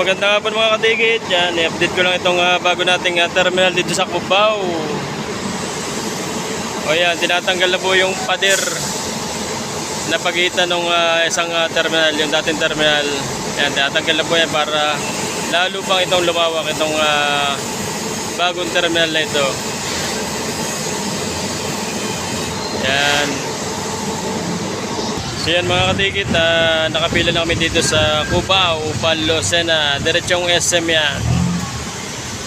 Maganda nga po mga katigit. Yan, i-update ko lang itong ah, bago nating ah, terminal dito sa Cubao. O yan, tinatanggal na po yung pader na pagitan ng isang ah, terminal, yung dating terminal. Yan, tinatanggal na po yan para lalo pang itong lumawak itong ah, bagong terminal na ito. Yan. So yan mga katikit, ah, nakapila na kami dito sa Cubao, Palo, Sena, diretsong SM yan.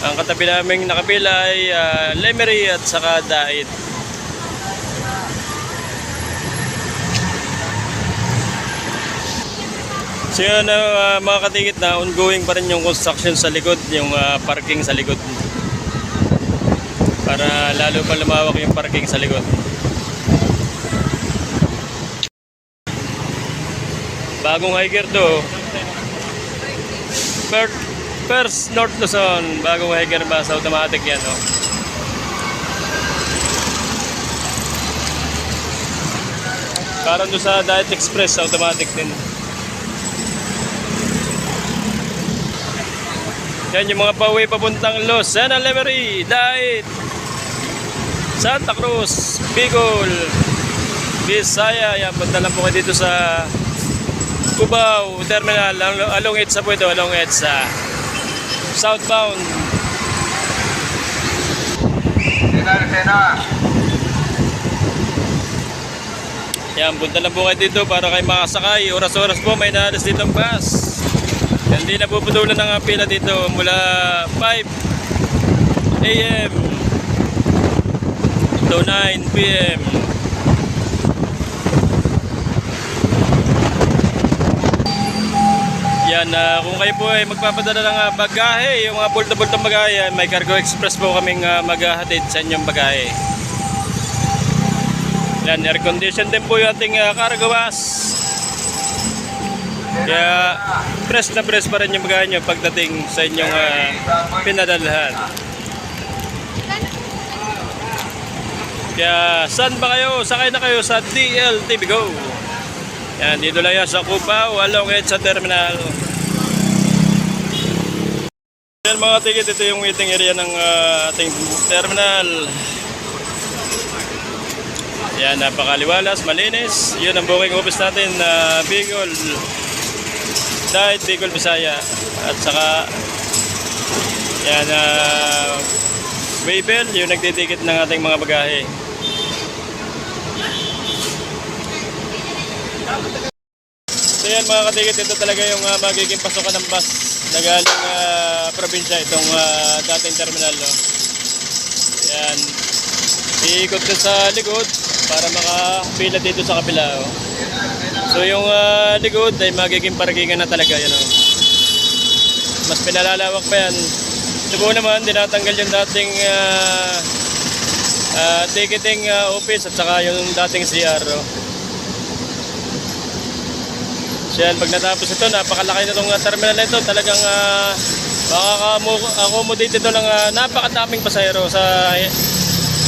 Ang katabi naming nakapila ay ah, Lemery at saka Dait. So yun ah, mga katikit na ongoing pa rin yung construction sa likod, yung ah, parking sa likod. Para lalo pa lumawak yung parking sa likod. Bagong hiker to. First, first North Luzon, bagong hiker bus automatic yan, oh. Parang doon sa Diet Express, automatic din. Yan yung mga pauwi papuntang Los Sana Lemery, Diet, Santa Cruz, Bicol, Bisaya. Yan, punta lang po dito sa Cubao Terminal, along, EDSA po ito, along EDSA. Southbound. Yan, punta lang po kayo dito para kayo makasakay. Oras-oras po may naalis dito ang bus. Hindi na puputulan ng pila dito mula 5 a.m. to 9 p.m. Yan, ah, kung kayo po ay magpapadala ng ah, bagahe, yung mga bulto-bultong bagahe, may Cargo Express po kaming uh, maghahatid sa inyong bagahe. Yan, air condition din po yung ating uh, cargo bus. Kaya press na press pa rin yung bagahe nyo pagdating sa inyong uh, pinadalhan. Kaya saan ba kayo? Sakay na kayo sa DLTV Go. Yan, dito lang yan sa Cubao, along sa terminal. Yan mga ticket, ito yung waiting area ng ah, ating terminal. Yan, napakaliwalas, malinis. Yun ang booking office natin na Bicol. Dahil Bicol, Bisaya. At saka, yan, uh, Waybel, yung nagtitikit ng ating mga bagahe. So yan mga katikit, ito talaga yung ah, magiging pasukan ng bus na galing ah, probinsya, itong ah, dating terminal. No? Yan. Iikot ko sa likod para makapila dito sa kapila. Oh. So yung ah, likod ay magiging parkingan na talaga. Yan, oh. Mas pinalalawak pa yan. Ito naman, dinatanggal yung dating ah, ah, ticketing ah, office at saka yung dating CR. Oh. So yan, pag natapos ito, napakalaki na itong uh, terminal na ito. Talagang uh, makaka-accommodate ito ng uh, napakadaming pasahero sa eh,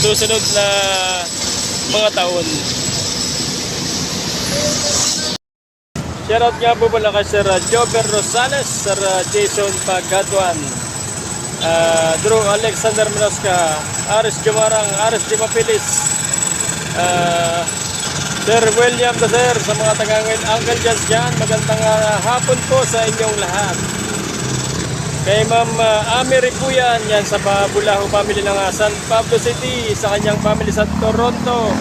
susunod na mga taon. Shoutout nga po pala kay Sir uh, Jover Rosales, Sir uh, Jason Pagatuan, uh, Drew Alexander Minosca, Aris Jumarang, Aris Dimapilis, uh, Sir William Dazer sa mga tagangin Uncle Jazz dyan, magandang uh, hapon po sa inyong lahat. Kay Ma'am uh, Ami Ripuyan, yan sa Bulaho family ng uh, San Pablo City, sa kanyang family sa Toronto,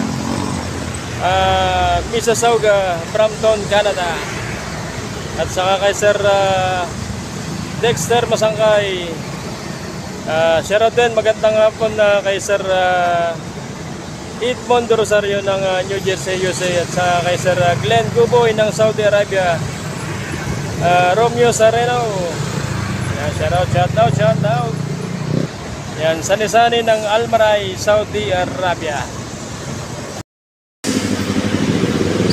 uh, Mississauga, Brampton, Canada. At saka kay Sir uh, Dexter Masangkay, uh, din, magandang hapon na kay Sir uh, Edmond Rosario ng uh, New Jersey, USA at sa kay uh, Glenn Guboy ng Saudi Arabia. Uh, Romeo Sareno. Yan, shout out, shout out, shout out. Yan, sani-sani ng Almaray, Saudi Arabia.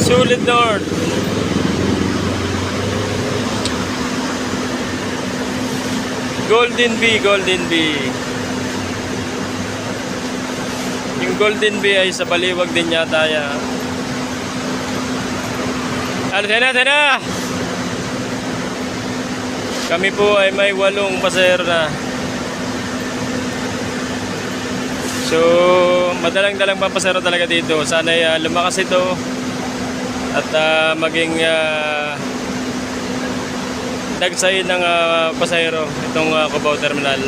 Sulit North. Golden Bee, Golden Bee. Yung Golden Bee ay sa baliwag din yata yan. Ano, tena, tena! Kami po ay may walong pasahero na. So, madalang-dalang papasero talaga dito. Sana uh, lumakas ito at ah, maging uh, dagsay ng ah, pasahero itong uh, Cubao Terminal.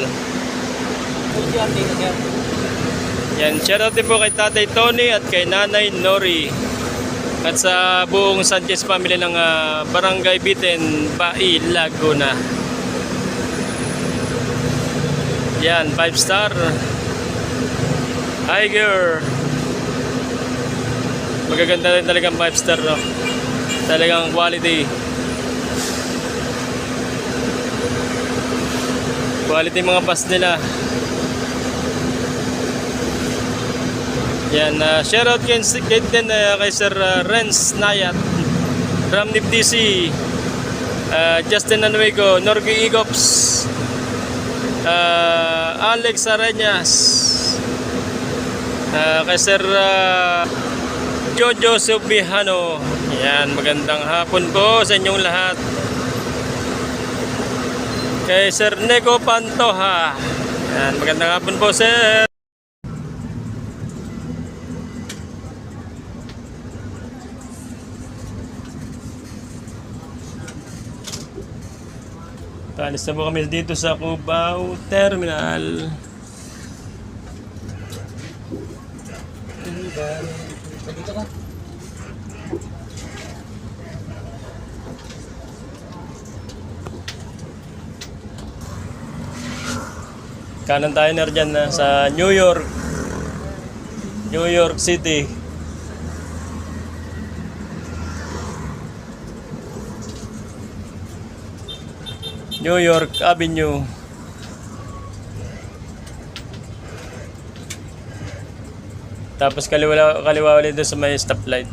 Yan, shoutout din po kay Tatay Tony at kay Nanay Nori at sa buong Sanchez family ng ah, Barangay Biten, Bai, Laguna. Yan, 5 star. Tiger. Magaganda rin talagang 5 star, no? Talagang quality. Quality mga bus nila. Yan, uh, shoutout kay, kay, din, uh, kay Sir uh, Renz Nayat, Ramnip DC, uh, Justin Anuego, Norgi Igops, uh, Alex Arenas, uh, kay Sir uh, Jojo Subihano. Yan, magandang hapon po sa inyong lahat. Kay Sir Nego Pantoha. Yan, magandang hapon po, Sir. Alis na po kami dito sa Cubao Terminal. Kanan tayo na dyan na sa New York. New York City. New York Avenue. Tapos kaliwa, kaliwa ulit doon sa may stoplight.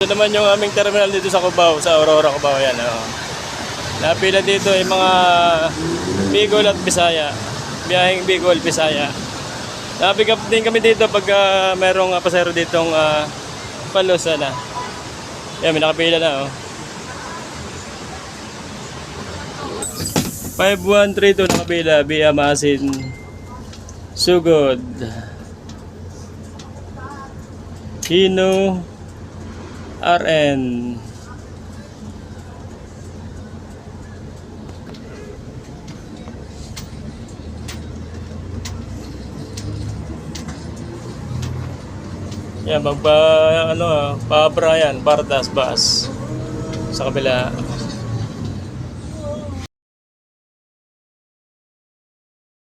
Ito naman yung aming terminal dito sa Cubao, sa Aurora Cubao yan. Oh. Napila dito yung mga Bicol at Bisaya. Biyaheng Bicol, Bisaya. Napick up din kami dito pag uh, merong uh, pasero ditong uh, palusa na. Yan, may nakapila na oh. 5132 nakapila via Masin. Sugod. Hino RN. Yan, magpa, ano, ah, pa Brian, Pardas Bus. Sa kabila.